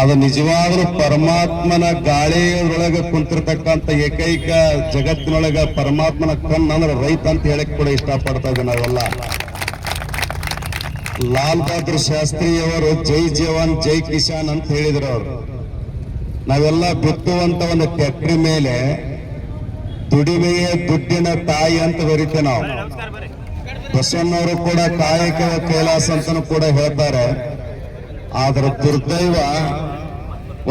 ಅದು ನಿಜವಾದ್ರೂ ಪರಮಾತ್ಮನ ಗಾಳಿಯೊಳಗೆ ಕುಂತಿರ್ತಕ್ಕಂಥ ಏಕೈಕ ಜಗತ್ತಿನೊಳಗ ಪರಮಾತ್ಮನ ಕಣ್ಣು ಅಂದ್ರೆ ರೈತ ಅಂತ ಹೇಳಕ್ ಕೂಡ ಇಷ್ಟಪಡ್ತಾ ಇದ್ದೀವಿ ನಾವೆಲ್ಲ. ಲಾಲ್ ಬಹದ್ದೂರ್ ಶಾಸ್ತ್ರಿಯವರು ಜೈ ಜವಾನ್, ಜೈ ಕಿಸಾನ್ ಅಂತ ಹೇಳಿದ್ರು ಅವರು. ನಾವೆಲ್ಲ ಬಿತ್ತುವಂತ ಒಂದು ಟ್ಯಾಕ್ಟ್ರಿ ಮೇಲೆ ದುಡಿಮೆಯೇ ದುಡ್ಡಿನ ತಾಯಿ ಅಂತ ಬರೀತೇವೆ ನಾವು. ಬಸವಣ್ಣವರು ಕೂಡ ಕಾಯಕ ಕೈಲಾಸ ಅಂತಾನು ಕೂಡ ಹೇಳ್ತಾರೆ. ಆದ್ರೆ ದುರ್ದೈವ.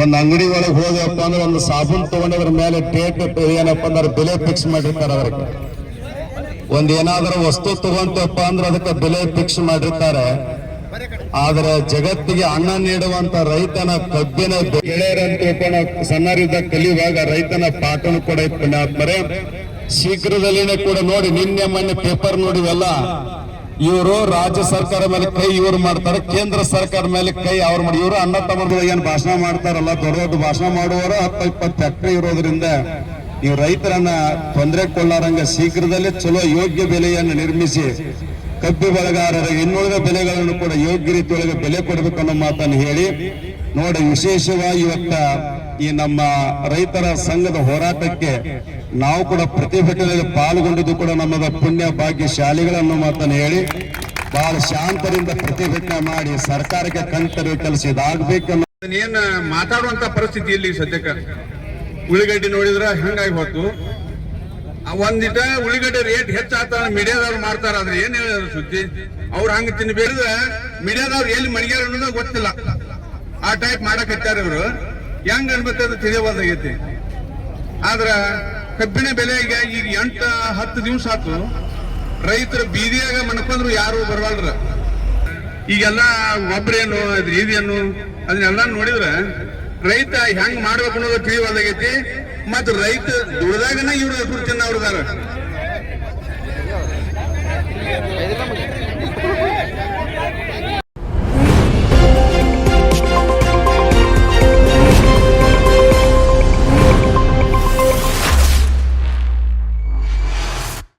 ಒಂದ್ ಅಂಗಡಿ ಒಳಗೆ ಹೋದಪ್ಪ ಅಂದ್ರೆ ಒಂದು ಸಾಬೂನ್ ತಗೊಂಡದ್ರ ಮೇಲೆ ಟೇಟ್ ಏನಪ್ಪ ಅಂದ್ರೆ ಬೆಲೆ ಫಿಕ್ಸ್ ಮಾಡಿರ್ತಾರೆ ಅದಕ್ಕೆ ಒಂದ್ ಏನಾದ್ರೂ ವಸ್ತು ತಗೊಂತಪ್ಪ ಅಂದ್ರೆ ಅದಕ್ಕೆ ಬೆಲೆ ಫಿಕ್ಸ್ ಮಾಡಿರ್ತಾರೆ. ಆದ್ರೆ ಜಗತ್ತಿಗೆ ಅನ್ನ ನೀಡುವಂತ ರೈತನ ಕಬ್ಬಿನ ಗೆಳೆಯರಂತ ಸಣ್ಣರಿದ್ದ ಕಲಿಯುವಾಗ ರೈತನ ಪಾಠನು ಕೂಡ ಇತ್ತು. ಶೀಘ್ರದಲ್ಲಿನೇ ಕೂಡ ನೋಡಿ, ನಿನ್ನೆ ಮೊನ್ನೆ ಪೇಪರ್ ನೋಡಿವೆಲ್ಲ? ಇವರು ರಾಜ್ಯ ಸರ್ಕಾರ ಮೇಲೆ ಕೈ ಇವ್ರು ಮಾಡ್ತಾರೆ, ಕೇಂದ್ರ ಸರ್ಕಾರ ಮೇಲೆ ಕೈ ಅವ್ರು ಮಾಡಿ. ಇವರು ಅಣ್ಣ ತಮ್ಮ ಏನ್ ಭಾಷಣ ಮಾಡ್ತಾರಲ್ಲ, ದೊಡ್ಡ ದೊಡ್ಡ ಭಾಷಣ ಮಾಡುವವರು ಹತ್ತ ಇಪ್ಪತ್ತು ಎಕರೆ ಇರೋದ್ರಿಂದ ನೀವು ರೈತರನ್ನ ತೊಂದರೆ ಕೊಳ್ಳಾರಂಗ ಶೀಘ್ರದಲ್ಲೇ ಚಲೋ ಯೋಗ್ಯ ಬೆಲೆಯನ್ನು ನಿರ್ಮಿಸಿ ಕಬ್ಬು ಬೆಳೆಗಾರರ ಇನ್ನುಳಿದ ಬೆಲೆಗಳನ್ನು ಕೂಡ ಯೋಗ್ಯ ರೀತಿಯೊಳಗೆ ಬೆಲೆ ಕೊಡಬೇಕು ಅನ್ನೋ ಮಾತನ್ನು ಹೇಳಿ, ನೋಡಿ ವಿಶೇಷವಾಗಿ ಇವತ್ತ ಈ ನಮ್ಮ ರೈತರ ಸಂಘದ ಹೋರಾಟಕ್ಕೆ ನಾವು ಕೂಡ ಪ್ರತಿಭಟನೆಯಲ್ಲಿ ಪಾಲ್ಗೊಂಡಿದ್ದು ಕೂಡ ನಮ್ಮದ ಪುಣ್ಯ ಭಾಗ್ಯ ಶಾಲೆಗಳನ್ನು ಮಾತನ್ನು ಹೇಳಿ, ಬಹಳ ಶಾಂತರಿಂದ ಪ್ರತಿಭಟನೆ ಮಾಡಿ ಸರ್ಕಾರಕ್ಕೆ ಕಣ್ತರುವ ಕೆಲಸ ಇದಾಗಬೇಕನ್ನೋ ಏನ್ ಮಾತಾಡುವಂತ ಪರಿಸ್ಥಿತಿ ಇಲ್ಲಿ ಸದ್ಯಕ್ಕೆ ಉಳಿಗಡ್ಡಿ ನೋಡಿದ್ರ ಹೆಂಗಾಗಿ ಹೋತು? ಆ ಒಂದಿಟ ಉಳ್ಳಿಗಡ್ಡೆ ರೇಟ್ ಹೆಚ್ಚಾತ ಮೀಡಿಯಾದವ್ರು ಮಾಡ್ತಾರ, ಆದ್ರೆ ಏನ್ ಹೇಳಿದ್ರು ಸುದ್ದಿ? ಅವ್ರು ಹಂಗ ತಿನ್ಬೇಡ್ದ, ಮೀಡಿಯಾದವ್ರು ಎಲ್ಲಿ ಮಣಿಗ್ಯಾರ ಅನ್ನೋದು ಗೊತ್ತಿಲ್ಲ. ಆ ಟೈಪ್ ಮಾಡಕತ್ತಾರ ಇವ್ರು. ಹೆಂಗ್ ಅನ್ಬೇಕಂತ ತಿಳಿಯವಲ್ದಾಗೈತಿ ಆದ್ರ ಕಬ್ಬಿನ ಬೆಲೆಗ ಈಗ ಎಂಟ, ಹತ್ತು ದಿವಸ ಆತು. ರೈತರ ಬೀದಿಯಾಗ ಮನ್ಕೊಂಡ್ರು ಯಾರು ಬರವಲ್ರ. ಈಗೆಲ್ಲ ಒಬ್ಬರೇನು ಅದ್ರ ಇದೇನು ಅದನ್ನೆಲ್ಲ ನೋಡಿದ್ರೆ ರೈತ ಹೆಂಗ್ ಮಾಡ್ಬೇಕು ಅನ್ನೋದು ತಿಳಿವಲ್ದಾಗೈತಿ ಮತ್ ರೈತ ದುಡ್ದಾಗನ ಇವ್ರು ಹೆಸರು ತಿನ್ನವ್ರದಾರ